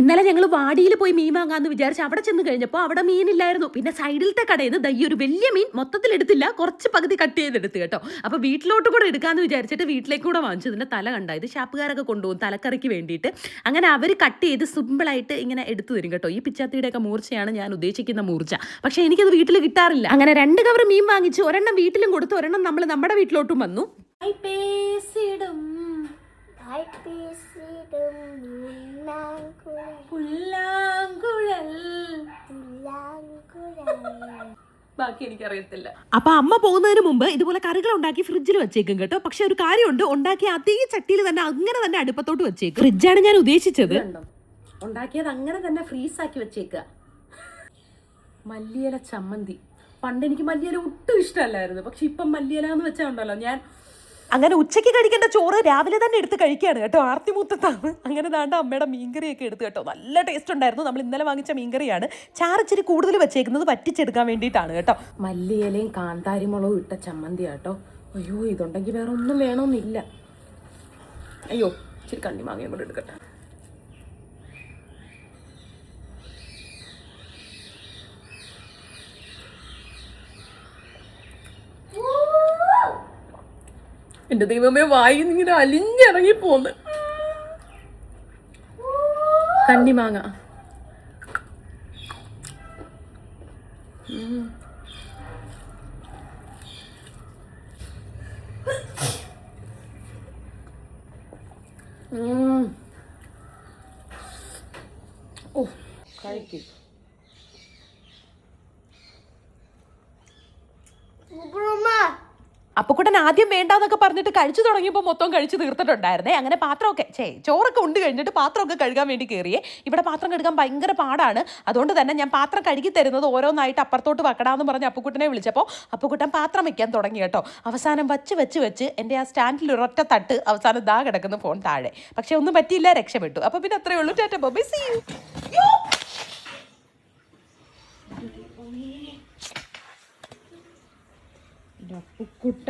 ഇന്നലെ ഞങ്ങൾ വാടിയിൽ പോയി മീൻ വാങ്ങാന്ന് വിചാരിച്ച് അവിടെ ചെന്ന് കഴിഞ്ഞപ്പോൾ അവിടെ മീനില്ലായിരുന്നു. പിന്നെ സൈഡിലത്തെ കടയിൽ നിന്ന് ദയ്യ ഒരു വലിയ മീൻ മൊത്തത്തിൽ എടുത്തില്ല കുറച്ച് പകുതി കട്ട് ചെയ്തെടുത്ത് കേട്ടോ. അപ്പോൾ വീട്ടിലോട്ട് കൂടെ എടുക്കാന്ന് വിചാരിച്ചിട്ട് വീട്ടിലേക്ക് കൂടെ വാങ്ങിച്ചു. ഇതിന്റെ തല കണ്ട? ഇത് ഷാപ്പുകാരൊക്കെ കൊണ്ടുപോകും തലക്കറിക്ക് വേണ്ടിയിട്ട്. അങ്ങനെ അവർ കട്ട് ചെയ്ത് സിമ്പിളായിട്ട് ഇങ്ങനെ എടുത്തു തരും കേട്ടോ. ഈ പിച്ചാത്തിയുടെയൊക്കെ മൂർച്ചയാണ് ഞാൻ ഉദ്ദേശിക്കുന്ന മൂർച്ച. പക്ഷേ എനിക്കത് വീട്ടിൽ കിട്ടാറില്ല. അങ്ങനെ രണ്ട് കവർ മീൻ വാങ്ങിച്ചു ഒരെണ്ണം വീട്ടിലും കൊടുത്തു ഒരെണ്ണം നമ്മൾ നമ്മുടെ വീട്ടിലോട്ടും വന്നു. പേസിടും കൈപ്പീസിടും മുന്നാങ്കുഴൽ പുല്ലാങ്കുഴൽ. പുല്ലാങ്കുഴൽ. ബാക്കി എനിക്കറിയത്തില്ല. അപ്പൊ അമ്മ പോകുന്നതിന് മുമ്പ് ഇതുപോലെ കറികൾ ഉണ്ടാക്കി ഫ്രിഡ്ജിൽ വെച്ചേക്കും കേട്ടോ. പക്ഷെ ഒരു കാര്യമുണ്ട് ഉണ്ടാക്കിയ അതേ ചട്ടിയിൽ തന്നെ അങ്ങനെ തന്നെ അടുപ്പത്തോട്ട് വെച്ചേക്കും. ഫ്രിഡ്ജാണ് ഞാൻ ഉദ്ദേശിച്ചത്. ഉണ്ടാക്കിയത് അങ്ങനെ തന്നെ ഫ്രീസ് ആക്കി വെച്ചേക്കുക മല്ലിയില ചമ്മന്തി. പണ്ട് എനിക്ക് മല്ലിയില ഒട്ടും ഇഷ്ടമല്ലായിരുന്നു. പക്ഷെ ഇപ്പം മല്ലിയില എന്ന് വെച്ചാൽ ഉണ്ടല്ലോ ഞാൻ അങ്ങനെ ഉച്ചയ്ക്ക് കഴിക്കേണ്ട ചോറ് രാവിലെ തന്നെ എടുത്ത് കഴിക്കുകയാണ് കേട്ടോ. ആർത്തിമൂത്തത്താണ്. അങ്ങനെ ദാണ്ട അമ്മയുടെ മീൻകറിയൊക്കെ എടുത്ത് കേട്ടോ. നല്ല ടേസ്റ്റ് ഉണ്ടായിരുന്നു. നമ്മൾ ഇന്നലെ വാങ്ങിച്ച മീൻകറിയാണ്. ചാറിച്ചിരി കൂടുതൽ വെച്ചേക്കുന്നത് പറ്റിച്ചെടുക്കാൻ വേണ്ടിയിട്ടാണ് കേട്ടോ. മല്ലിയിലയും കാന്താരിമുളകും ഇട്ട ചമ്മന്തി കേട്ടോ അയ്യോ ഇതുണ്ടെങ്കിൽ വേറെ ഒന്നും വേണമെന്നില്ല അയ്യോ ഇച്ചിരി കണ്ണി മാങ്ങയും കൂടെ എടുക്കട്ടെ. എന്റെ ദൈവമേ വായി ഇങ്ങനെ അലിഞ്ഞിറങ്ങി പോന്ന് കണ്ണിമാങ്ങ മാങ്ങ ഉം. ഓ കഴിക്കും അപ്പക്കുട്ടൻ ആദ്യം വേണ്ടാന്നൊക്കെ പറഞ്ഞിട്ട് കഴിച്ചു തുടങ്ങിയപ്പോൾ മൊത്തം കഴിച്ച് തീർത്തിട്ടുണ്ടായിരുന്നേ. അങ്ങനെ പാത്രമൊക്കെ ചേ ചോറൊക്കെ ഉണ്ട് കഴിഞ്ഞിട്ട് പാത്രമൊക്കെ കഴുകാൻ വേണ്ടി കയറിയേ ഇവിടെ പാത്രം കഴുകാൻ ഭയങ്കര പാടാണ്. അതുകൊണ്ട് തന്നെ ഞാൻ പാത്രം കഴുകി തരുന്നത് ഓരോന്നായിട്ട് അപ്പുറത്തോട്ട് വെക്കടാന്ന് പറഞ്ഞ് അപ്പുക്കുട്ടനെ വിളിച്ചപ്പോൾ അപ്പുക്കുട്ടൻ പാത്രം വെക്കാൻ തുടങ്ങി കേട്ടോ. അവസാനം വച്ച് വെച്ച് വെച്ച് എന്റെ ആ സ്റ്റാൻഡിൽ ഒരൊറ്റ തട്ട് അവസാനം ദാ കിടക്കുന്ന ഫോൺ താഴെ. പക്ഷെ ഒന്നും പറ്റിയില്ല രക്ഷപ്പെട്ടു. അപ്പോൾ പിന്നെ അത്രയേ ഉള്ളൂ. Tata see you! അപ്പുക്കുട്ട